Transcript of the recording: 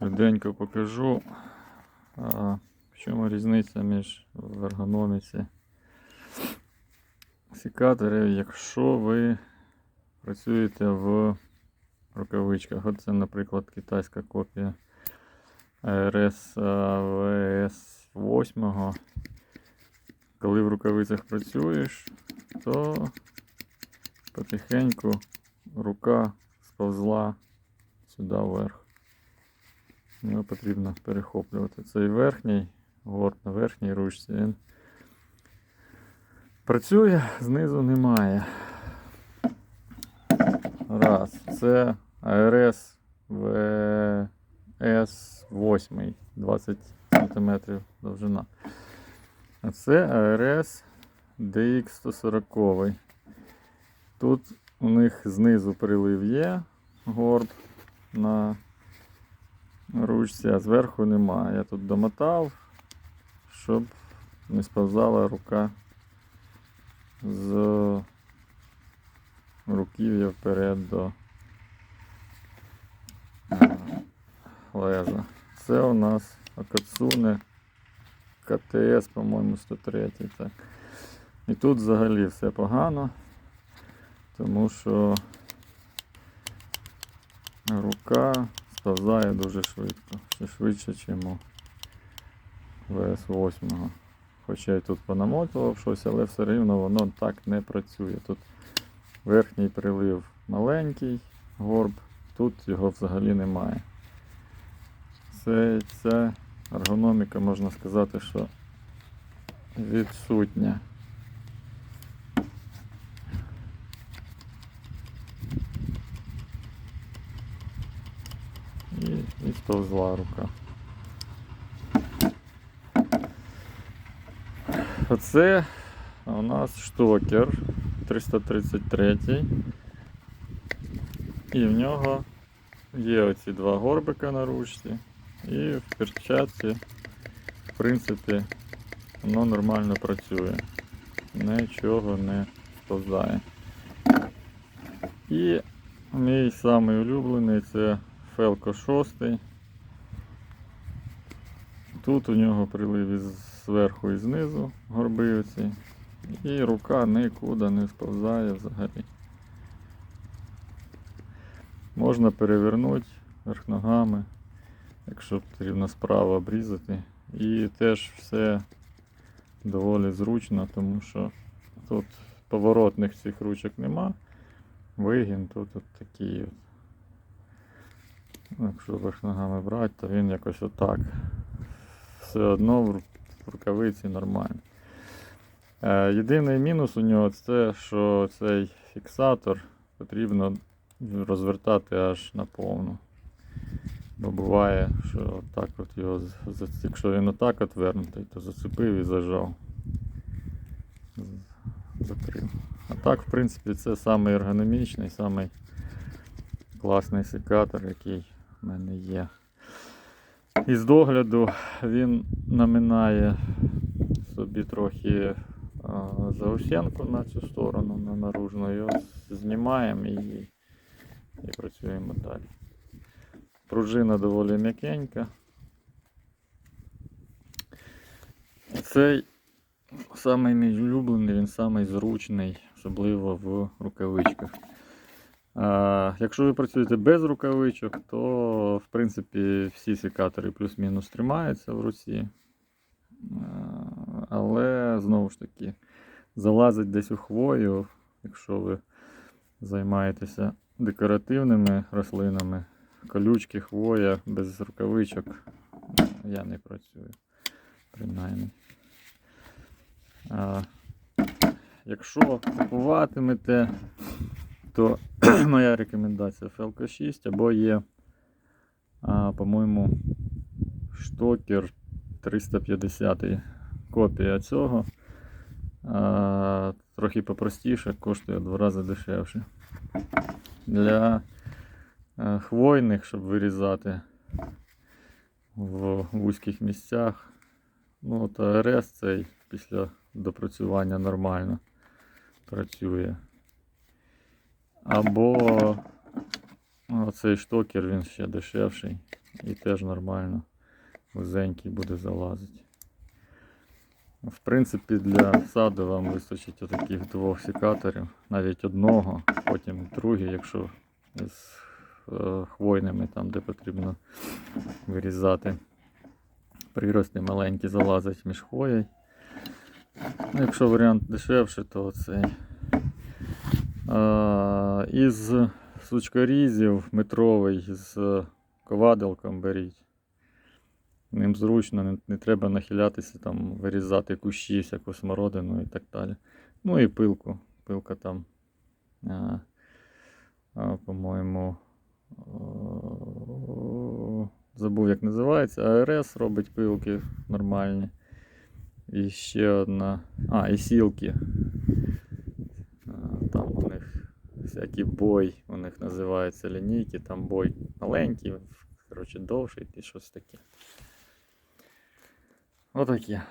Швиденько покажу. В чому різниця між в ергономіці секаторів, якщо ви працюєте в рукавичках. Оце, наприклад, китайська копія РС ВС 8. Коли в рукавицях працюєш, то потихеньку рука сповзла сюди вверх. Його потрібно перехоплювати. Цей верхній, горб на верхній ручці, він працює, знизу немає. Раз. Це АРС ВС 8, 20 см довжина. А це АРС DX140. Тут у них знизу прилив є горб на ручці, а зверху немає. Я тут домотав, щоб не сповзала рука з руків'я вперед до е, леза. Це у нас Акацуне КТС, по-моєму, 103. Так. І тут взагалі все погано, тому що рука сповзає дуже швидко, ще швидше, ніж у ВС-8. Хоча і тут понамотував щось, але все рівно воно так не працює. Тут верхній прилив маленький горб, тут його взагалі немає. Це, ця ергономіка, можна сказати, що відсутня. І, сповзла рука. Оце у нас штокер 333. І в нього є оці два горбика на ручці. І в перчатці, в принципі, воно нормально працює. Нічого не сповзає. І мій самий улюблений це Фелко 6. Тут у нього прилив із зверху і знизу горби оці. І рука нікуди не сповзає взагалі. Можна перевернути верх ногами, якщо потрібно справа обрізати. І теж все доволі зручно, тому що тут поворотних цих ручок нема. Вигін тут от такий. Якщо верх ногами брати, то він якось отак. Все одно в рукавиці нормально. Е, єдиний мінус у нього це, що цей фіксатор потрібно розвертати аж наповну. Бо буває, що так от його, якщо він отак от вернутий, то зацепив і зажав. Закрив. А так, в принципі, це самий ергономічний, самий класний секатор, який в мене є. Із догляду він наминає собі трохи а, заусенку на цю сторону, на наружну. Його знімаємо і, і працюємо далі. Пружина доволі м'якенька. Цей самий мій улюблений, він самий зручний, особливо в рукавичках. А, якщо ви працюєте без рукавичок, то в принципі всі секатори плюс-мінус тримаються в руці. Але знову ж таки, залазить десь у хвою, якщо ви займаєтеся декоративними рослинами, колючки, хвоя без рукавичок, я не працюю, принаймні. Якщо купуватимете, то моя рекомендація FLK 6 або є, по-моєму, штокер 350 копія цього. Трохи попростіше, коштує в два рази дешевше. Для хвойних, щоб вирізати в вузьких місцях. Ну, от АРС цей після допрацювання нормально працює. Або оцей штокер він ще дешевший. і теж нормально вузенький буде залазити. В принципі, для саду вам вистачить отаких двох секаторів, навіть одного, потім другий, якщо з е, хвойними, там, де потрібно вирізати. Прирости маленькі залазять між хвоєю. Ну, якщо варіант дешевший, то цей. Із сучкорізів метровий з коваделком беріть. Ним зручно, не, не треба нахилятися, там, вирізати кущі, всяку смородину і так далі. Ну і пилку. Пилка там, по-моєму, забув, як називається. АРС робить пилки нормальні. І ще одна. А, і сілки. А, Там у всякий бой, у них називаються лінійки, там бой маленький, коротше, довший і щось таке. Отаке.